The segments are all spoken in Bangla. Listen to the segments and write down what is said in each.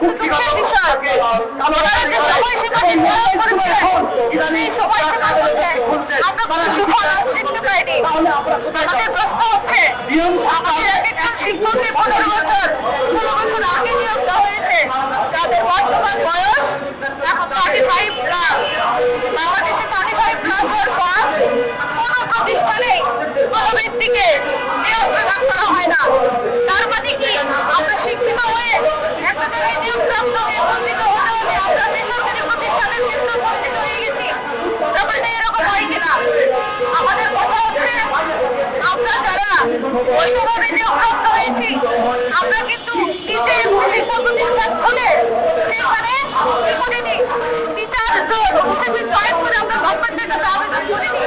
আমাদের হচ্ছে আমাদের এক আগে নিয়োগ দেওয়া হয়েছে যাদের বর্তমান বয়স ফাইভ প্লাস বাংলাদেশে ফাইভ প্লাস হওয়ার পর কোনো প্রতিষ্ঠানে কোনো ব্যক্তিকে নিয়োগ প্রদান করা হয় না তার মানে কি আমরা শিক্ষিত হয়ে একটা জায়গায় নিয়োগ প্রাপ্ত হয়ে বঞ্চিত হতে হতে আমরা বেসরকারি প্রতিষ্ঠানের ক্ষেত্রে বঞ্চিত হয়ে গেছি ব্যাপারটা এরকম হয় কিনা আমাদের কথা হচ্ছে বৈধভাবে নিয়োগ প্রাপ্ত হয়েছি আমরা কিন্তু নিজে শিক্ষা প্রতিষ্ঠান খুলে সেখানে কি করিনি টিচার করে আমরা গভর্নমেন্টের কাছে আবেদন করিনি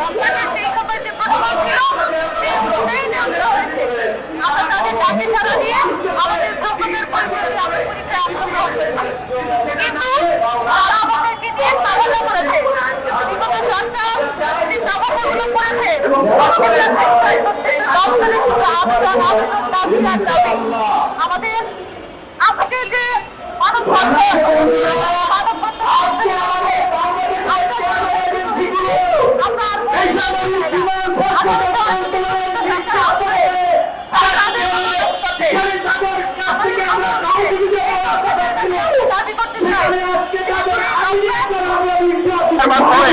গভর্নমেন্টের সেই সময় যে প্রোটোকল ছিল সেই অনুযায়ী নিয়োগ দেওয়া হয়েছে আমরা তাদের ডাকে সাড়া দিয়ে আমাদের যোগ্যতার পরিচয়ে আমরা পরীক্ষায় অংশগ্রহণ করেছি কিন্তু তারা আমাদেরকে দিয়ে তামাশা করেছে বিগত সরকার যে তামাশাগুলো করেছে আমাদের প্রত্যেকটা দপ্তরে শুধু দাবি আমাদের আজকে যে আর দাবি করতে চাই মাধ্যমে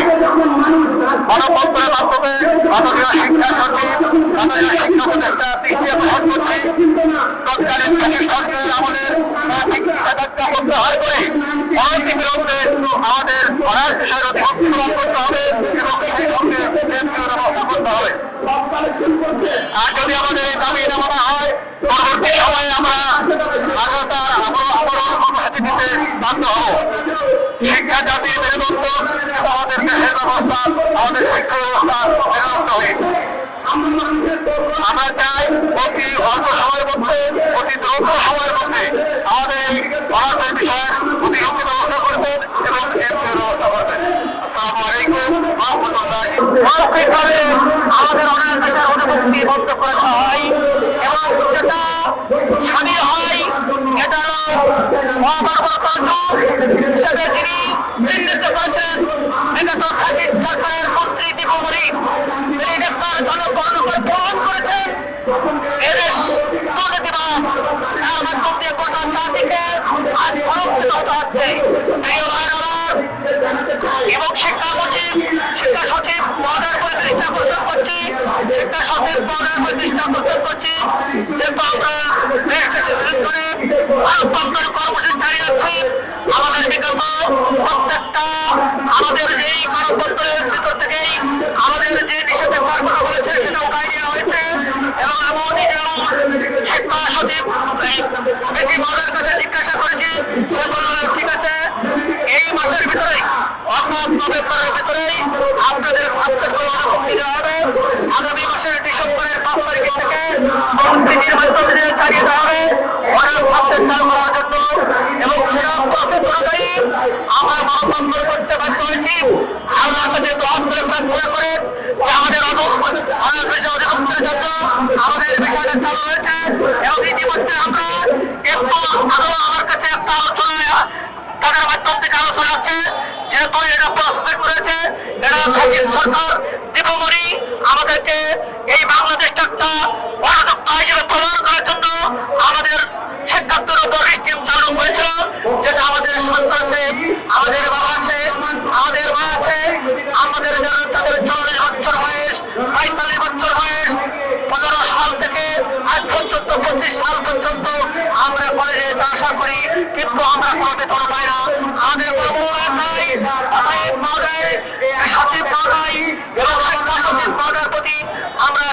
গণতন্ত্রের মাধ্যমে মাননীয় শিক্ষা সচিব, মাননীয় শিক্ষা উপদেষ্টা তৃতীয় গ্রহণ করছে তৎকালীন ব্রিটিশ সরকারের আমাদের প্রত্যাহার করে অতি দ্রুত সময়ের মধ্যে আমাদের এই অনার্সের বিষয়ের অতিরিক্ত ব্যবস্থা করবেন এবং কেন্দ্রীয় ব্যবস্থা করবেন আমাদের অনার্স বিষয়ের করে হয় এবং যেটা স্বাধীন হয়, এটা হিসেবে তিনি চিহ্নিত করেছেন। এটা তো খাতির সরকারের মন্ত্রী দীপমণি তিনি গ্রেপ্তার প্রমাণ করেছেন। যেহেতু আমরা মানবতন্ত্রের কর্মসূচি যাচ্ছি আমাদের বিগত প্রত্যেকটা আমাদের যেই ভিতর থেকেই আমাদের যে নিষেধাজ্ঞার কথা বলেছে সেটা উঠাই দেওয়া হয়েছে। এবং আমি নিজেও শিক্ষা সচিব বেশি মদের কাছে জিজ্ঞাসা করেছি, সে বলল, ঠিক আছে, এই মাসের ভিতরেই, অর্থাৎ নভেম্বরের ভিতরেই আপনাদের প্রত্যেকগুলো অনুমতি দেওয়া হবে আগামী মাসের ডিসেম্বরের পাঁচ তারিখ থেকে চালিয়ে দেওয়া হবে এবং সেরা প্রসেস অনুযায়ী আমরা মানববন্ধন করতে বাধ্য হয়েছি আল্লাহ করে প্রার্থনা করেন যে আমাদের এবং ইতিমধ্যে আমরা একটু আরও আমার কাছে একটা আলোচনা তাদের মাধ্যম থেকে আলোচনা আছে যেহেতু এটা প্রস্তুত করেছে খাকির সরকার দীপমণি আমাদেরকে এই বাংলাদেশটা একটা গণতন্ত্র হিসেবে প্রমাণ করার জন্য আমাদের সিদ্ধান্তের উপর স্কিম চালু করেছিল যেটা আমাদের সন্তান আছে আমাদের বাবা আছে আমাদের মা আছে আমাদের যারা তাদের চল্লিশ বছর বয়স পঁয়তাল্লিশ বছর বয়স পনেরো সাল থেকে আজ পর্যন্ত পঁচিশ সাল পর্যন্ত আমরা আশা করি কিন্তু আমরা বেতন পাই না। আমাদের কোনো মূল্যায়ন নাই সচিব মহোদয় এবং শিক্ষা সচিব মহোদয়ের প্রতি আমরা